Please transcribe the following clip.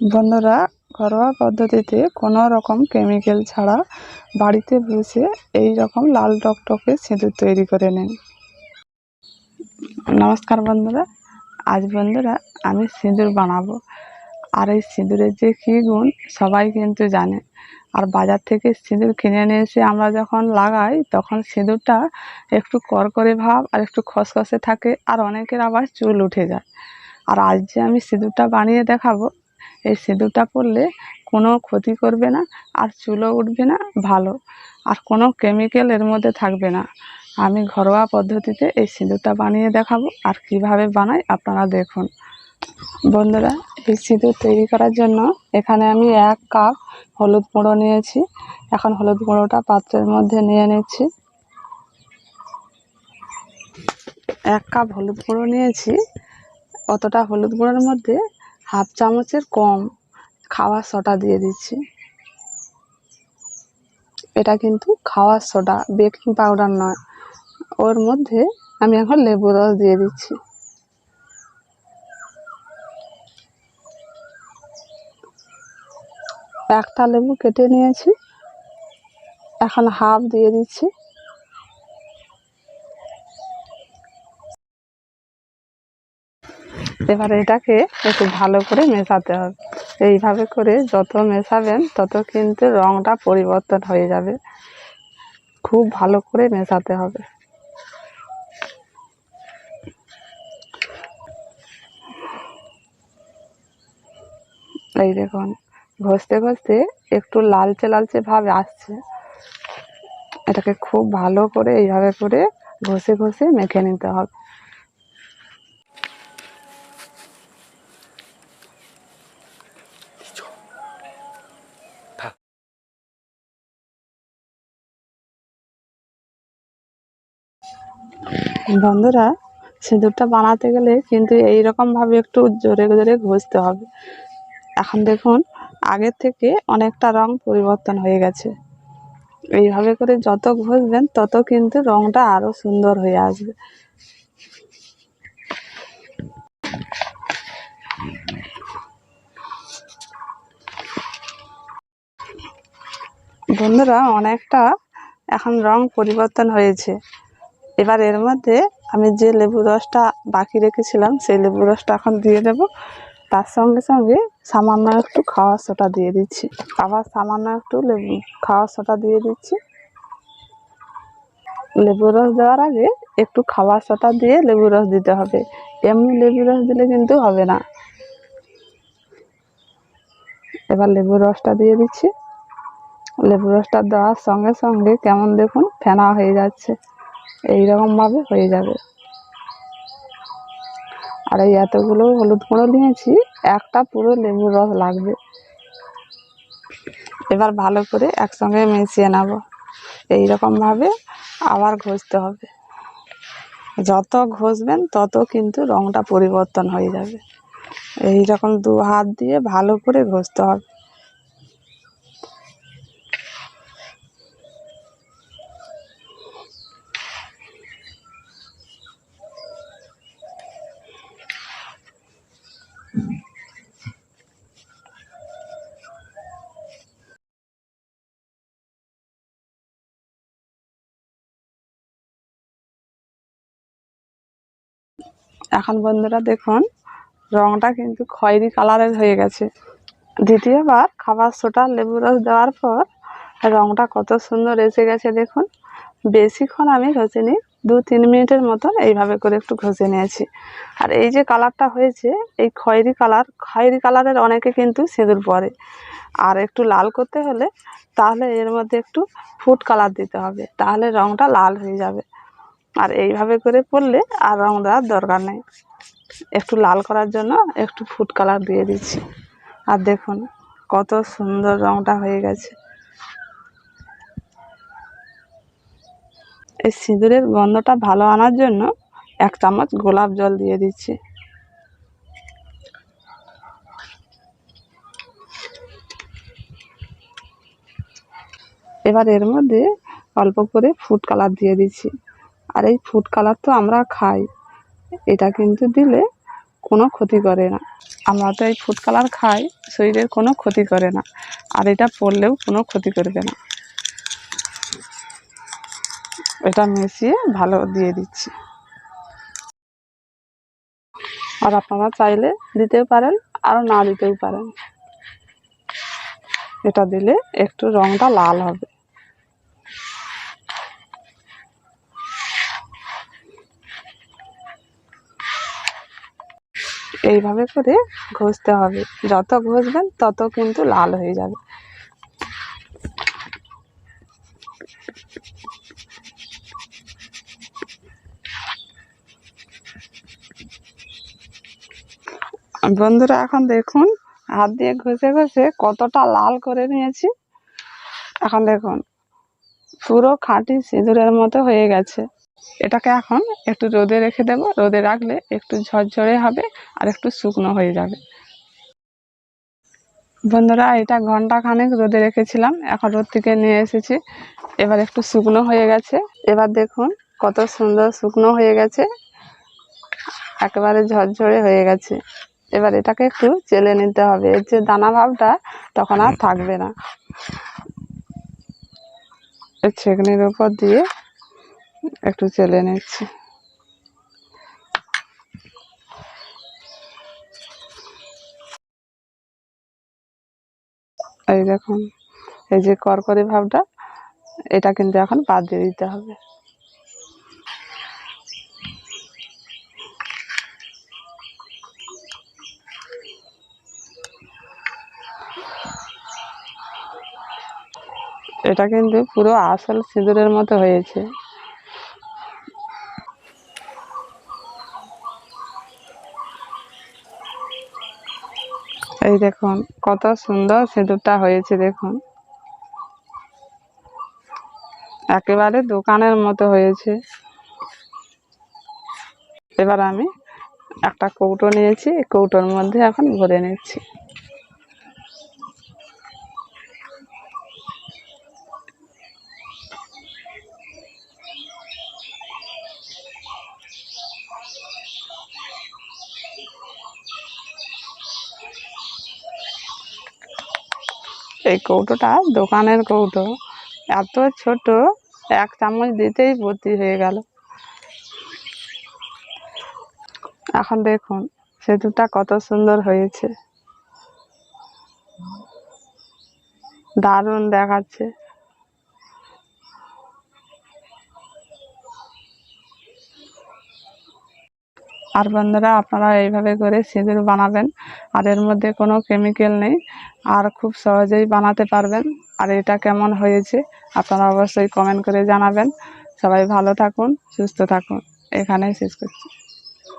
বন্ধুরা, ঘরোয়া পদ্ধতিতে কোনো রকম কেমিক্যাল ছাড়া বাড়িতে বসে এই রকম লাল টকটকে সিঁদুর তৈরি করে নিন। নমস্কার বন্ধুরা, আজ বন্ধুরা আমি সিঁদুর বানাবো। আর এই সিঁদুরের যে কী গুণ, সবাই কিন্তু জানে। আর বাজার থেকে সিঁদুর কিনে নিয়ে এসে আমরা যখন লাগাই, তখন সিঁদুরটা একটু করকরে ভাব আর একটু খসখসে থাকে আর অনেকের আবার চুল উঠে যায়। আর আজ যে আমি সিঁদুরটা বানিয়ে দেখাবো এই সিঁদুরটা পরলে কোনো ক্ষতি করবে না, আর চুলও উঠবে না, ভালো। আর কোনো কেমিক্যাল এর মধ্যে থাকবে না। আমি ঘরোয়া পদ্ধতিতে এই সিঁদুরটা বানিয়ে দেখাবো আর কীভাবে বানাই আপনারা দেখুন। বন্ধুরা, এই সিঁদুর তৈরি করার জন্য এখানে আমি এক কাপ হলুদ গুঁড়ো নিয়েছি। এখন হলুদ গুঁড়োটা পাত্রের মধ্যে নিয়ে নিচ্ছি। এক কাপ হলুদ গুঁড়ো নিয়েছি। অতটা হলুদ গুঁড়োর মধ্যে হাফ চামচের কম খাওয়ার সোডা দিয়ে দিচ্ছি। এটা কিন্তু খাওয়ার সোডা বেকিং পাউডার নয়। ওর মধ্যে আমি এখন লেবু রস দিয়ে দিচ্ছি। একটা লেবু কেটে নিয়েছি। এখন হাফ দিয়ে দিচ্ছি। এবার এটাকে একটু ভালো করে মেশাতে হবে। এইভাবে করে যত মেশাবেন, তত কিন্তু রঙটা পরিবর্তন হয়ে যাবে। খুব ভালো করে মেশাতে হবে। এই দেখুন, ঘষতে ঘষতে একটু লালচে লালচে ভাব আসছে। এটাকে খুব ভালো করে এইভাবে করে ঘষে ঘষে মেখে নিতে হবে। বন্ধুরা, সিঁদুরটা বানাতে গেলে কিন্তু এই রকমভাবে একটু জোরে জোরে ঘষতে হবে। এখন দেখুন, আগের থেকে অনেকটা রং পরিবর্তন হয়ে গেছে। এইভাবে করে যত ঘষবেন, তত কিন্তু রংটা আরও সুন্দর হয়ে আসবে। বন্ধুরা, অনেকটা এখন রং পরিবর্তন হয়েছে। এবার এর মধ্যে আমি যে লেবু রসটা বাকি রেখেছিলাম, সেই লেবু রসটা এখন দিয়ে দেব। তার সঙ্গে সঙ্গে সামান্য একটু খাওয়ার সোটা দিয়ে দিচ্ছি। আবার সামান্য একটু লেবু খাওয়ার সোটা দিয়ে দিচ্ছি। লেবু রস দেওয়ার আগে একটু খাওয়ার সোটা দিয়ে লেবু রস দিতে হবে। এমনি লেবু রস দিলে কিন্তু হবে না। এবার লেবু রসটা দিয়ে দিচ্ছি। লেবু রসটা দেওয়ার সঙ্গে সঙ্গে কেমন দেখুন, ফেনা হয়ে যাচ্ছে। এইরকমভাবে হয়ে যাবে। আর এই এতগুলো হলুদ গুঁড়ো নিয়েছি, একটা পুরো লেবুর রস লাগবে। এবার ভালো করে একসঙ্গে মিশিয়ে নেব। এইরকমভাবে আবার ঘষতে হবে। যত ঘষবেন তত কিন্তু রঙটা পরিবর্তন হয়ে যাবে। এই রকম দু হাত দিয়ে ভালো করে ঘষতে হবে। এখন বন্ধুরা দেখুন, রংটা কিন্তু খয়েরি কালারের হয়ে গেছে। দ্বিতীয়বার খাবার সোটা লেবু রস দেওয়ার পর রংটা কত সুন্দর এসে গেছে দেখুন। বেশিক্ষণ আমি ঘষিনি দু তিন মিনিটের মতন এইভাবে করে একটু ঘষে নিয়েছি। আর এই যে কালারটা হয়েছে, এই খয়েরি কালার, খয়েরি কালারের অনেকে কিন্তু সিঁদুর পরে। আর একটু লাল করতে হলে তাহলে এর মধ্যে একটু ফুড কালার দিতে হবে, তাহলে রংটা লাল হয়ে যাবে। আর এইভাবে করে পরলে আর রং দেওয়ার দরকার নেই। একটু লাল করার জন্য একটু ফুড কালার দিয়ে দিচ্ছি। আর দেখুন, কত সুন্দর রংটা হয়ে গেছে। এই সিঁদুরের গন্ধটা ভালো আনার জন্য এক চামচ গোলাপ জল দিয়ে দিচ্ছি। এবার এর মধ্যে অল্প করে ফুড কালার দিয়ে দিচ্ছি। আর এই ফুড কালার তো আমরা খাই। এটা কিন্তু দিলে কোনো ক্ষতি করে না। আমরা তো এই ফুড কালার খাই, শরীরের কোনো ক্ষতি করে না। আর এটা পরলেও কোনো ক্ষতি করবে না। এটা মিশিয়ে ভালো দিয়ে দিচ্ছি। আর আপনারা চাইলে দিতেও পারেন আর না দিতেও পারেন। এটা দিলে একটু রংটা লাল হবে। এইভাবে করে ঘষতে হবে। যত ঘষবেন তত কিন্তু লাল হয়ে যাবে। বন্ধুরা, এখন দেখুন হাত দিয়ে ঘষে ঘষে কতটা লাল করে নিয়েছি। এখন দেখুন, পুরো খাঁটি সিঁদুরের মতো হয়ে গেছে। এটাকে এখন একটু রোদে রেখে দেব। রোদে রাখলে একটু ঝরঝরে হবে আর একটু শুকনো হয়ে যাবে। বন্ধুরা এটা ঘণ্টা খানেক রোদে রেখেছিলাম। এখন রোদ থেকে নিয়ে এসেছি। এবার একটু শুকনো হয়ে গেছে। এবার দেখুন কত সুন্দর শুকনো হয়ে গেছে। একেবারে ঝরঝরে হয়ে গেছে। এবার এটাকে একটু চেলে নিতে হবে। এর যে দানা ভাবটা তখন আর থাকবে না। ছেঁকনির উপর দিয়ে একটু চেলে নিচ্ছি। এই দেখুন, এই যে করকরে ভাবটা, এটা কিন্তু এখন বাদ দিয়ে দিতে হবে। এটা কিন্তু পুরো আসল সিঁদুরের মতো হয়েছে। এই দেখুন, কত সুন্দর সিঁদুরটা হয়েছে, দেখুন। একেবারে দোকানের মতো হয়েছে। এবার আমি একটা কৌটো নিয়েছি কৌটোর মধ্যে এখন ভরে নিচ্ছি। এই কৌটোটা, দোকানের কৌটো। এত ছোট, এক চামচ দিতেই ভর্তি হয়ে গেল। এখন দেখুন, সেতুটা কত সুন্দর হয়েছে। দারুণ দেখাচ্ছে। আর বন্ধুরা, আপনারা এইভাবে করে সিঁদুর বানাবেন। আর এর মধ্যে কোনো কেমিক্যাল নেই। আর খুব সহজেই বানাতে পারবেন। আর এটা কেমন হয়েছে, আপনারা অবশ্যই কমেন্ট করে জানাবেন। সবাই ভালো থাকুন, সুস্থ থাকুন। এখানেই শেষ করছি।